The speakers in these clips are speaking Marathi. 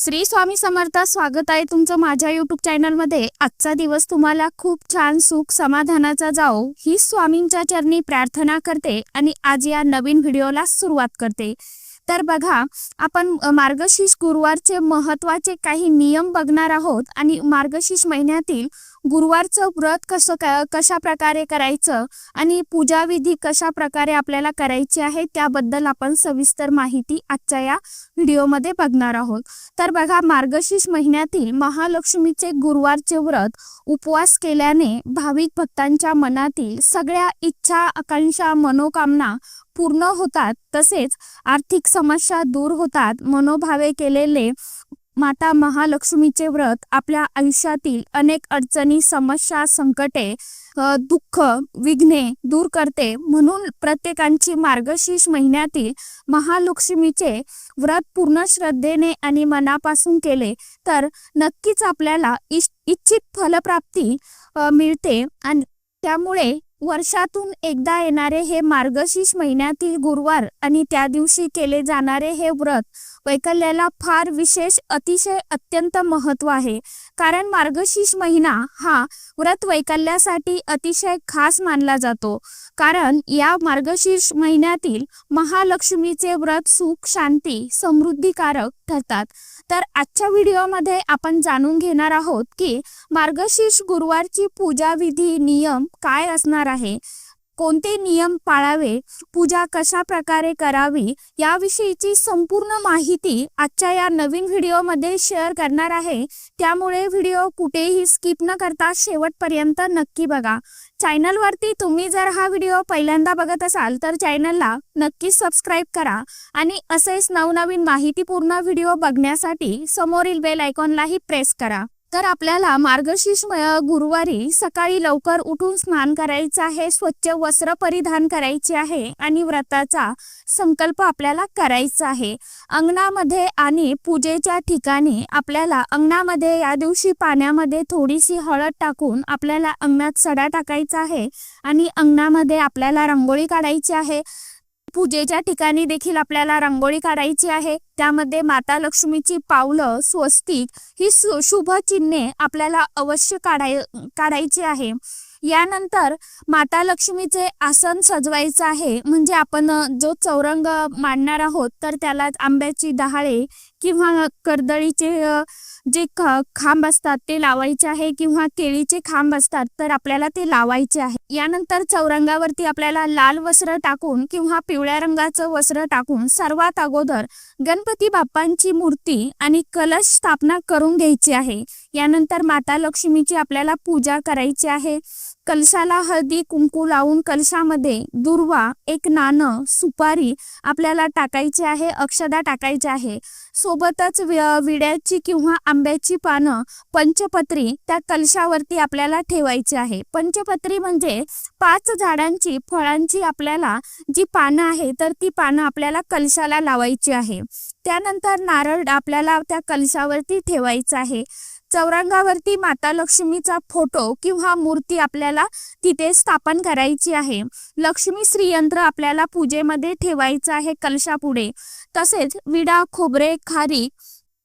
श्री स्वामी समर्थ स्वागत आहे तुमचं माझ्या युट्यूब चॅनलमध्ये आजचा दिवस तुम्हाला खूप छान सुख समाधानाचा जाओ. ही स्वामींच्या चरणी प्रार्थना करते आणि आज या नवीन व्हिडिओला सुरुवात करते. तर बघा आपण मार्गशीर्ष गुरुवारचे महत्त्वाचे काही नियम बघणार आहोत आणि मार्गशीर्ष महिन्यातील गुरुवारचं व्रत कसं क कशा प्रकारे करायचं आणि पूजाविधी कशा प्रकारे आपल्याला करायची आहे त्याबद्दल आपण सविस्तर माहिती आजच्या या व्हिडिओमध्ये बघणार आहोत. तर बघा मार्गशीर्ष महिन्यातील महालक्ष्मीचे गुरुवारचे व्रत उपवास केल्याने भाविक भक्तांच्या मनातील सगळ्या इच्छा आकांक्षा मनोकामना पूर्ण होतात. तसेच आर्थिक समस्या दूर होतात. मनोभावे केलेले माता महालक्ष्मीचे व्रत आपल्या आयुष्यातील अनेक अडचणी समस्या संकटे दुःख विघ्ने दूर करते. म्हणून प्रत्येकांची मार्गशीर्ष महिन्यातील महालक्ष्मीचे व्रत पूर्ण श्रद्धेने आणि मनापासून केले तर नक्कीच आपल्याला इश- इच्छित फलप्राप्ती मिळते आणि त्यामुळे वर्षातून एकदा येणारे हे मार्गशीर्ष महिन्यातील गुरुवार आणि त्या दिवशी केले जाणारे हे व्रत वैकल्याला फार विशेष अतिशय अत्यंत महत्त्व आहे. कारण मार्गशीर्ष महिना हा व्रत वैकल्यासाठी अतिशय खास मानला जातो. कारण या मार्गशीर्ष महिन्यातील महालक्ष्मीचे व्रत सुख शांती समृद्धीकारक ठरतात. तर आजच्या व्हिडिओमध्ये आपण जाणून घेणार आहोत की मार्गशीर्ष गुरुवारची पूजा विधी नियम काय असणार आहे? कोणते नियम पाळावे पूजा कशा प्रकारे करावी याविषयीची संपूर्ण माहिती आजच्या या नवीन व्हिडिओमध्ये शेअर करणार आहे. त्यामुळे व्हिडिओ कुठेही स्किप न करता शेवटपर्यंत नक्की बघा. चॅनलवरती तुम्ही जर हा व्हिडिओ पहिल्यांदा बघत असाल तर चॅनलला नक्की सबस्क्राईब करा आणि असेच नवनवीन माहितीपूर्ण व्हिडिओ बघण्यासाठी समोरील बेल आयकॉनलाही प्रेस करा. तर आपल्याला मार्गशीर्ष म- गुरुवारी सकाळी लवकर उठून स्नान करायचं आहे स्वच्छ वस्त्र परिधान करायचे आहे आणि व्रताचा संकल्प आपल्याला करायचा आहे. अंगणामध्ये आणि पूजेच्या ठिकाणी आपल्याला अंगणामध्ये या दिवशी पाण्यामध्ये थोडीशी हळद टाकून आपल्याला अंगणात सडा टाकायचा आहे आणि अंगणामध्ये आपल्याला रांगोळी काढायची आहे. पूजेच्या ठिकाणी देखील आपल्याला रांगोळी काढायची आहे. त्यामध्ये माता लक्ष्मीची पावलं स्वस्तिक ही शुभ चिन्हे आपल्याला अवश्य काढाय काढायची आहे. यानंतर माता लक्ष्मीचे आसन सजवायचं आहे. म्हणजे आपण जो चौरंग मांडणार आहोत तर त्याला आंब्याची डहाळे किंवा कर्दळीचे जे ख- खांब असतात ते लावायचे आहे किंवा केळीचे खांब असतात तर आपल्याला ते लावायचे आहे. यानंतर चौरंगावरती आपल्याला लाल वस्त्र टाकून किंवा पिवळ्या रंगाचं वस्त्र टाकून सर्वात अगोदर गणपती बाप्पांची मूर्ती आणि कलश स्थापना करून घ्यायची आहे. यानंतर माता लक्ष्मीची आपल्याला पूजा करायची आहे. कलशाला हळदी कुंकू लावून कलशामध्ये दुर्वा एक नाणं सुपारी आपल्याला टाकायची आहे अक्षदा टाकायची आहे. सोबतच विड्याची किंवा आंब्याची पानं पंचपत्री त्या कलशावरती आपल्याला ठेवायची आहे. पंचपत्री म्हणजे पाच झाडांची फळांची आपल्याला जी पानं आहे तर ती पानं आपल्याला कलशाला लावायची आहे. त्यानंतर नारळ आपल्याला त्या कलशावरती ठेवायचं आहे. चौरंगावरती माता लक्ष्मीचा फोटो किंवा मूर्ती आपल्याला तिथे स्थापन करायची आहे. लक्ष्मी श्रीयंत्र आपल्याला पूजेमध्ये ठेवायचं आहे कलशापुढे. तसेच विडा खोबरे खारी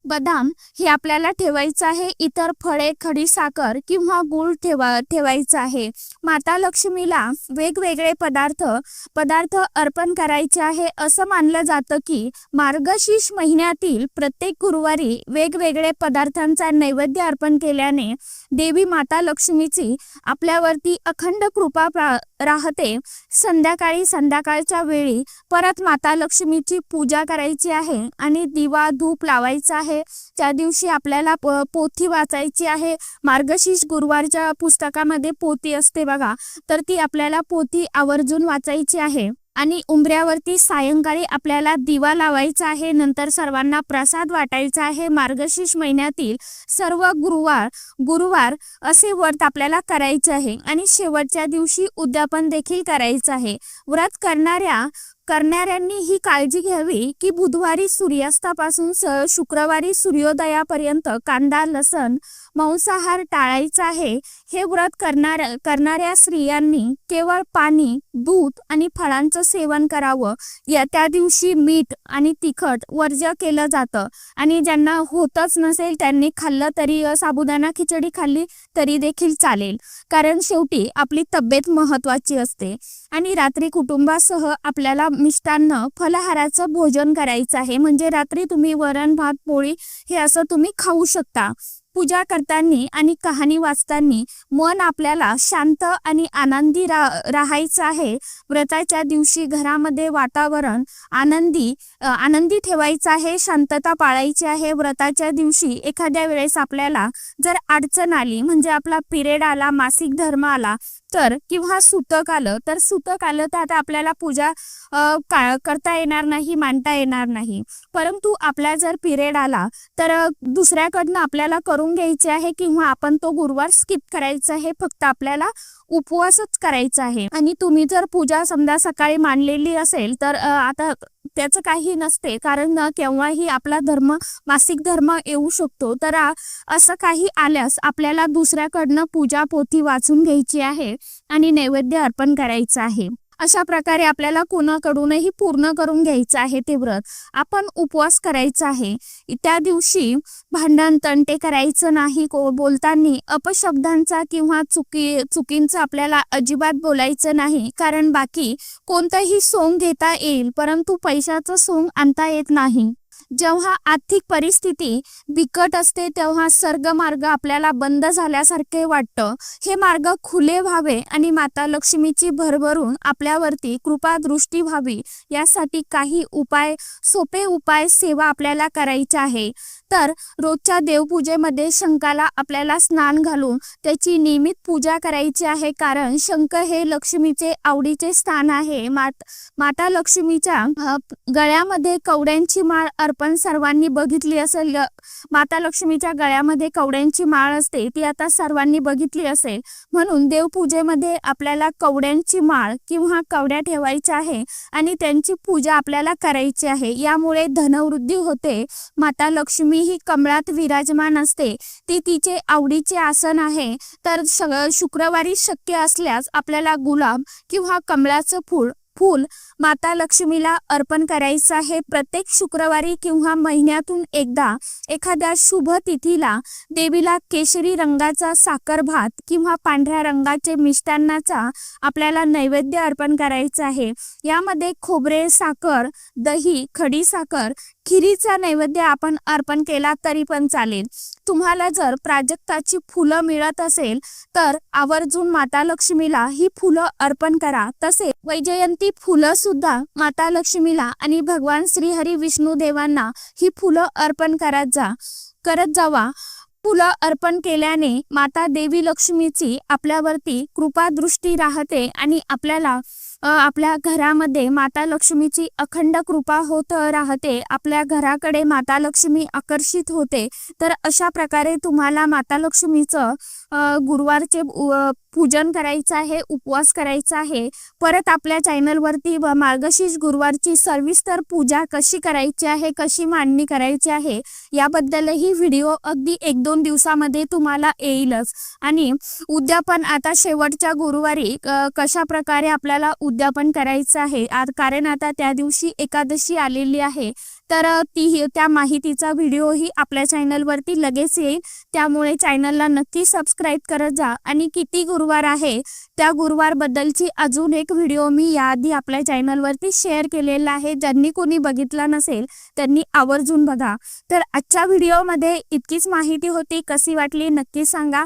बदाम हे आपल्याला ठेवायचं आहे. इतर फळे खडीसाखर किंवा गूळ ठेवा ठेवायचं आहे. माता लक्ष्मीला वेगवेगळे पदार्थ पदार्थ अर्पण करायचे आहे. असं मानलं जातं की मार्गशीर्ष महिन्यातील प्रत्येक गुरुवारी वेगवेगळे पदार्थांचा नैवेद्य अर्पण केल्याने देवी माता लक्ष्मीची आपल्यावरती अखंड कृपा राहते. संध्याकाळी संध्याकाळच्या वेळी परत माता लक्ष्मीची पूजा करायची आहे आणि दिवा धूप लावायचा आहे. त्या दिवशी आपल्याला पोथी वाचायची आहे. मार्गशीर्ष गुरुवारच्या पुस्तकामध्ये पोथी असते बघा. तर ती आपल्याला पोथी आवर्जून वाचायची आहे. आणि उंबऱ्यावरती सायंकाळी आपल्याला दिवा लावायचा आहे. नंतर सर्वांना प्रसाद वाटायचा आहे. मार्गशीर्ष महिन्यातील सर्व गुरुवार गुरुवार असे व्रत आपल्याला करायचे आहे. आणि शेवटच्या दिवशी उद्यापन देखील करायचं आहे. व्रत करणाऱ्या करणाऱ्यांनी ही काळजी घ्यावी की बुधवारी सूर्यास्तापासून शुक्रवारी सूर्योदयापर्यंत कांदा लसण मांसाहार टाळायचा आहे हे व्रत करणाऱ्या करणाऱ्या स्त्रियांनी केवळ पाणी दूध आणि फळांचं सेवन करावं. या त्या दिवशी मीठ आणि तिखट वर्ज्य केलं जातं आणि ज्यांना होतच नसेल त्यांनी खाल्लं तरी साबुदाणा खिचडी खाल्ली तरी देखील चालेल. कारण शेवटी आपली तब्येत महत्वाची असते आणि रात्री कुटुंबासह आपल्याला मिष्टान्न फलाहाराचं भोजन करायचं आहे. म्हणजे रात्री तुम्ही वरण भात पोळी हे असं तुम्ही खाऊ शकता. पूजा करताना आणि कहाणी वाचताना मन आपल्याला शांत आणि आनंदी रा राहायचं आहे. व्रताच्या दिवशी घरामध्ये वातावरण आनंदी आनंदी ठेवायचं आहे शांतता पाळायची आहे. व्रताच्या दिवशी एखाद्या वेळेस आपल्याला जर अडचण आली म्हणजे आपला पिरियड आला मासिक धर्म आला तर किंवा सुतक आलं तर सुतक आलं तर आता आपल्याला पूजा का करता येणार नाही मांडता येणार नाही. परंतु आपला जर पिरियड आला तर दुसऱ्याकडनं आपल्याला करून घ्यायचे आहे किंवा आपण तो गुरुवार स्किप करायचा आहे फक्त आपल्याला उपवासच करायचा आहे. आणि तुम्ही जर पूजा समजा सकाळी मांडलेली असेल तर आता त्याचं काही नसते. कारण केव्हाही आपला धर्म मासिक धर्म येऊ शकतो. तर असं काही आल्यास आपल्याला दुसऱ्याकडनं पूजा पोथी वाचून घ्यायची आहे आणि नैवेद्य अर्पण करायचं आहे. अशा प्रकारे आपल्याला कोणाकडूनही पूर्ण करून घ्यायचं आहे ते व्रत. आपण उपवास करायचा आहे. त्या दिवशी भांडण तंटे करायचं नाही. को बोलताना अपशब्दांचा किंवा चुकी चुकींचा आपल्याला अजिबात बोलायचं नाही. कारण बाकी कोणतंही सोंग घेता येईल परंतु पैशाचं सोंग आणता येत नाही. जेव्हा आर्थिक परिस्थिती बिकट असते तेव्हा सर्ग मार्ग आपल्याला बंद झाल्यासारखे वाटतं. हे मार्ग खुले व्हावे आणि माता लक्ष्मीची भरभरून आपल्यावरती कृपा दृष्टी व्हावी. यासाठी काही उपाय सोपे उपाय सेवा आपल्याला करायची आहे. तर रोजच्या देवपूजेमध्ये शंकाला आपल्याला स्नान घालून त्याची नियमित पूजा करायची आहे. कारण शंख हे लक्ष्मीचे आवडीचे स्थान आहे. मात माता लक्ष्मीच्या गळ्यामध्ये कवड्यांची माळ अर्पण सर्वांनी बघितली असेल. माता लक्ष्मीच्या गळ्यामध्ये कवड्यांची माळ असते ती आता सर्वांनी बघितली असेल. म्हणून देवपूजेमध्ये आपल्याला कवड्यांची माळ किंवा कवड्या ठेवायच्या आहे आणि त्यांची पूजा आपल्याला करायची आहे. यामुळे धनवृद्धी होते. माता लक्ष्मी ही कमळात विराजमान असते. ती तिचे आवडीचे आसन आहे. तर शुक्रवारी शक्य असल्यास आपल्याला गुलाब किंवा कमळाचं फूल फूल माता लक्ष्मीला अर्पण करायचं आहे. प्रत्येक शुक्रवारी किंवा महिन्यातून एकदा एखाद्या शुभ तिथीला देवीला केशरी रंगाचा साखर भात किंवा पांढऱ्या रंगाचे मिष्टान्नाचा आपल्याला नैवेद्य अर्पण करायचं आहे. यामध्ये खोबरे साखर दही खडी साखर खिरीचा नैवेद्य आपण अर्पण केला तरी पण चालेल. तुम्हाला जर प्राजक्ताची फुलं मिळत असेल तर आवर्जून माता लक्ष्मीला ही फुलं अर्पण करा. तसे वैजयंती फुलं सुद्धा माता लक्ष्मीला आणि भगवान श्रीहरी विष्णू देवांना ही फुलं अर्पण करत जा करत जावा. फुलं अर्पण केल्याने माता देवी लक्ष्मीची आपल्यावरती कृपा दृष्टी राहते आणि आपल्याला आपल्या घरामध्ये माता लक्ष्मीची अखंड कृपा होत राहते. आपल्या घराकडे माता लक्ष्मी आकर्षित होते. तर अशा प्रकारे तुम्हाला माता लक्ष्मीचं गुरुवारचे पूजन करायचं आहे उपवास करायचा आहे. परत आपल्या चॅनलवरती मार्गशीर्ष गुरुवारची सविस्तर पूजा कशी करायची आहे कशी मांडणी करायची आहे याबद्दलही व्हिडिओ अगदी एक दोन दिवसामध्ये तुम्हाला येईलच. आणि उद्यापन आता शेवटच्या गुरुवारी कशा प्रकारे आपल्याला उद्यापन करायचं आहे कारण आता त्या दिवशी एकादशी आलेली आहे. तर ती त्या माहितीचा व्हिडिओही आपल्या चॅनलवरती लगेच येईल. त्यामुळे चॅनलला नक्की सबस्क्राईब करत जा. आणि किती गुरुवार आहे त्या गुरुवारबद्दलची अजून एक व्हिडिओ मी याआधी आपल्या चॅनलवरती शेअर केलेला आहे. ज्यांनी कोणी बघितला नसेल त्यांनी आवर्जून बघा. तर आजच्या व्हिडिओमध्ये इतकीच माहिती होती. कशी वाटली नक्की सांगा.